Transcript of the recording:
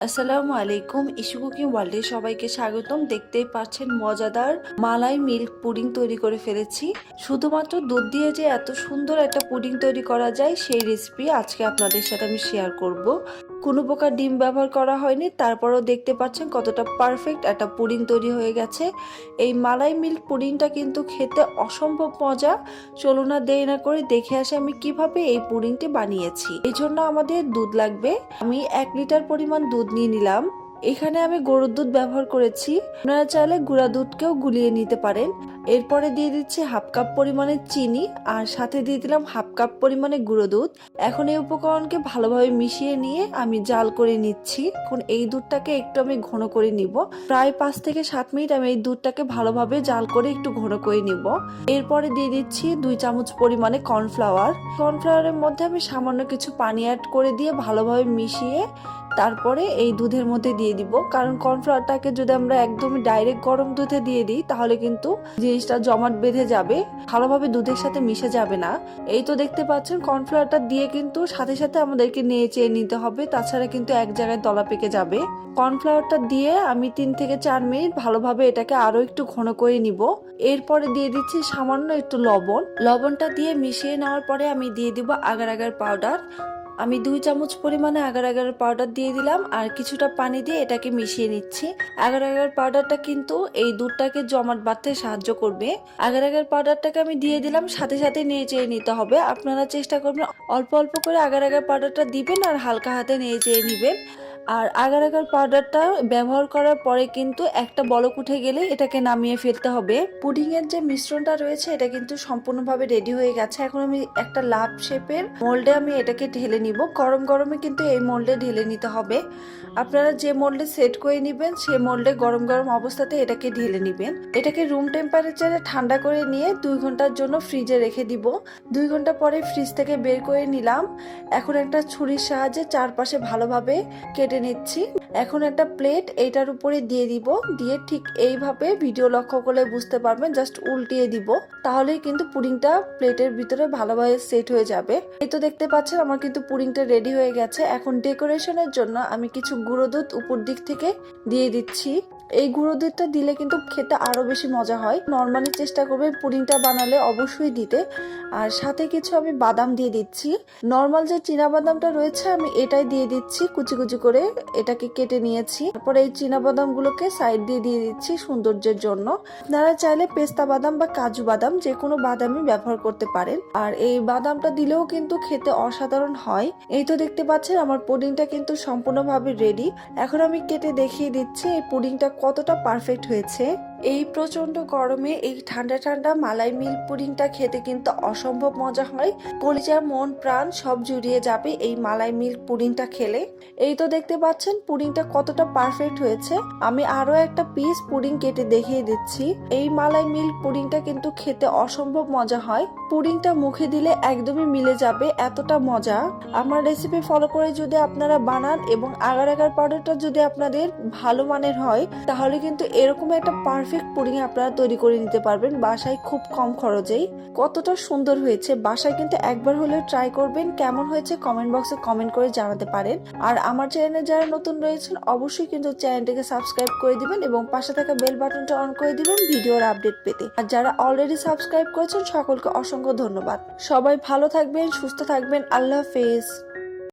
আসসালামু আলাইকুম issue cooking ওয়ার্ল্ডে সবাইকে স্বাগতম। দেখতেই পাচ্ছেন মজাদার মালাই মিল্ক পুডিং তৈরি করে ফেলেছি। শুধুমাত্র দুধ দিয়ে যে এত সুন্দর একটা পুডিং তৈরি করা যায়, সেই রেসিপি আজকে আপনাদের সাথে আমি শেয়ার করব। কোনো প্রকার ডিম ব্যবহার করা হয়নি। তারপরেও দেখতে পাচ্ছেন কতটা পারফেক্ট একটা পুডিং তৈরি হয়ে গেছে। এই মালাই মিল্ক পুডিংটা কিন্তু খেতে অসম্ভব মজা। চলো না দেরি না করে দেখে আসে আমি কীভাবে এই পুডিংটি বানিয়েছি। এই জন্য আমাদের দুধ লাগবে। আমি এক লিটার পরিমাণ দুধ নিয়ে নিলাম। এখানে আমি গরুর দুধ ব্যবহার করেছি। আপনারা চাইলে গুঁড়া দুধকেও গুলিয়ে নিতে পারেন। এরপরে দিয়ে দিচ্ছি হাফ কাপ পরিমাণে চিনি আর সাথে দিয়ে দিলাম হাফ কাপ পরিমাণে গুঁড়ো দুধ। এখন এই উপকরণকে ভালোভাবে মিশিয়ে নিয়ে আমি জাল করে নিচ্ছি। এখন এই দুধটাকে একটু আমি ঘন করে নিব। প্রায় পাঁচ থেকে সাত মিনিট আমি এই দুধটাকে ভালোভাবে জাল করে একটু ঘন করে নিব। এরপরে দিয়ে দিচ্ছি দুই চামচ পরিমাণে কর্নফ্লাওয়ার। কর্নফ্লাওয়ারের মধ্যে আমি সামান্য কিছু পানি অ্যাড করে দিয়ে ভালোভাবে মিশিয়ে তারপরে এই দুধের মধ্যে দিয়ে দিব। কারণ কর্নফ্লাওয়ারটাকে যদি আমরা একদমই ডাইরেক্ট গরম দুধে দিয়ে দিই, তাহলে কিন্তু জিনিসটা জমাট বেঁধে যাবে। ভালোভাবে দুধের সাথে মিশে যাবে না। এই তো দেখতে পাচ্ছেন কর্নফ্লাওয়ারটা দিয়ে কিন্তু সাথে সাথে আমাদেরকে নিয়ে চেয়ে নিতে হবে। তাছাড়া কিন্তু এক জায়গায় দলা পেকে যাবে। কর্নফ্লাওয়ারটা দিয়ে আমি তিন থেকে চার মিনিট ভালোভাবে এটাকে আরও একটু ঘন করে নিব। এরপরে দিয়ে দিচ্ছি সামান্য একটু লবণ। লবণটা দিয়ে মিশিয়ে নেওয়ার পরে আমি দিয়ে দিব আগার আগার পাউডার আমি দুই চামচ পরিমাণে আগার আগার পাউডার দিয়ে দিলাম, আর কিছুটা পানি দিয়ে এটাকে মিশিয়ে নিচ্ছি। আগার আগার পাউডারটা কিন্তু এই দুধটাকে জমাট বাঁধতে সাহায্য করবে। আগার আগার পাউডারটাকে আমি দিয়ে দিলাম, সাথে সাথে নিয়ে চেয়ে নিতে হবে। আপনারা চেষ্টা করবেন অল্প অল্প করে আগার আগার পাউডারটা দিবেন আর হালকা হাতে নিয়ে চেয়ে নিবেন। আর আগার আগার পাউডারটা ব্যবহার করার পরে কিন্তু একটা বলক উঠে গেলে এটাকে নামিয়ে ফেলতে হবে। পুডিং এর যে মিশ্রণটা রয়েছে, এটা কিন্তু সম্পূর্ণভাবে রেডি হয়ে গেছে। এখন আমি একটা লাভ শেপের মোল্ডে আমি এটাকে ঢেলে নিব। গরম গরমে কিন্তু এই মোল্ডে ঢেলে নিতে হবে। আপনারা যে মোল্ডে সেট করে নেবেন, সে মোল্ডে গরম গরম অবস্থাতে এটাকে ঢেলে নেবেন। এটাকে রুম টেম্পারেচারে ঠান্ডা করে নিয়ে দুই ঘণ্টার জন্য ফ্রিজে রেখে দিব। দুই ঘণ্টা পরে ফ্রিজ থেকে বের করে নিলাম। এখন একটা ছুরির সাহায্যে চারপাশে ভালোভাবে কেটে নিচ্ছি। এখন একটা প্লেট এইটার উপরে দিয়ে দিব। দিয়ে ঠিক এইভাবে ভিডিও লক্ষ্য করলে বুঝতে পারবেন জাস্ট উল্টিয়ে দিব। তাহলেই কিন্তু পুডিংটা প্লেটের ভিতরে ভালোভাবে সেট হয়ে যাবে। এই তো দেখতে পাচ্ছেন আমার কিন্তু পুডিংটা রেডি হয়ে গেছে। এখন ডেকোরেশনের জন্য আমি কিছু গুঁড়ো দুধ উপর দিক থেকে দিয়ে দিচ্ছি। এই গুঁড়ো দুধটা দিলে কিন্তু খেতে আরও বেশি মজা হয়। নর্মালি চেষ্টা করবে পুডিংটা বানালে অবশ্যই দিতে। আর সাথে কিছু আমি বাদাম দিয়ে দিচ্ছি। নর্মাল যে চীনা বাদামটা রয়েছে, আমি এটাই দিয়ে দিচ্ছি কুচি কুচি করে। এটাকে কেটে নিয়েছি। তারপরে এই চীনা বাদাম গুলোকে সাইড দিয়ে দিয়ে দিচ্ছি সৌন্দর্যের জন্য। আপনারা চাইলে পেস্তা বাদাম বা কাজু বাদাম যে কোনো বাদামই ব্যবহার করতে পারেন। আর এই বাদামটা দিলেও কিন্তু খেতে অসাধারণ হয়। এই তো দেখতে পাচ্ছেন আমার পুডিংটা কিন্তু সম্পূর্ণভাবে রেডি এখন আমি কেটে দেখিয়ে দিচ্ছি এই পুডিংটা কতটা পারফেক্ট হয়েছে। এই প্রচণ্ড গরমে এই ঠান্ডা ঠান্ডা মালাই মিল্ক পুডিংটা খেতে কিন্তু অসম্ভব মজা হয়। কলিজা মন, প্রাণ সব জুড়িয়ে যাবে এই মালাই মিল্ক পুডিংটা খেলে। এই তো দেখতে পাচ্ছেন, পুডিংটা কতটা পারফেক্ট হয়েছে। আমি আরও একটা পিস পুডিং কেটে দেখিয়ে দিচ্ছি। এই মালাই মিল্ক পুডিংটা কিন্তু খেতে অসম্ভব মজা হয়। পুডিংটা মুখে দিলে একদমই মিলে যাবে, এতটা মজা। আমার রেসিপি ফলো করে যদি আপনারা বানান এবং আগার আগার পাউডারটা যদি আপনাদের ভালো মানের হয়, তাহলে কিন্তু এরকম একটা পারফেক্ট পুডিং আপনারা তৈরি করে নিতে পারবেন। বাসায় খুব কম খরচেই। কতটা সুন্দর হয়েছে। বাসায় কিন্তু একবার হলেও ট্রাই করবেন। কেমন হয়েছে কমেন্ট বক্সে কমেন্ট করে জানাতে পারেন। আর আমার চ্যানেলে যারা নতুন রয়েছেন, অবশ্যই কিন্তু চ্যানেলটিকে সাবস্ক্রাইব করে দিবেন এবং পাশে থাকা বেল বাটনটা অন করে দিবেন ভিডিওর আপডেট পেতে। আর যারা অলরেডি সাবস্ক্রাইব করেছেন, সকলকে অসংখ্য ধন্যবাদ। সবাই ভালো থাকবেন, সুস্থ থাকবেন। আল্লাহ হাফেজ।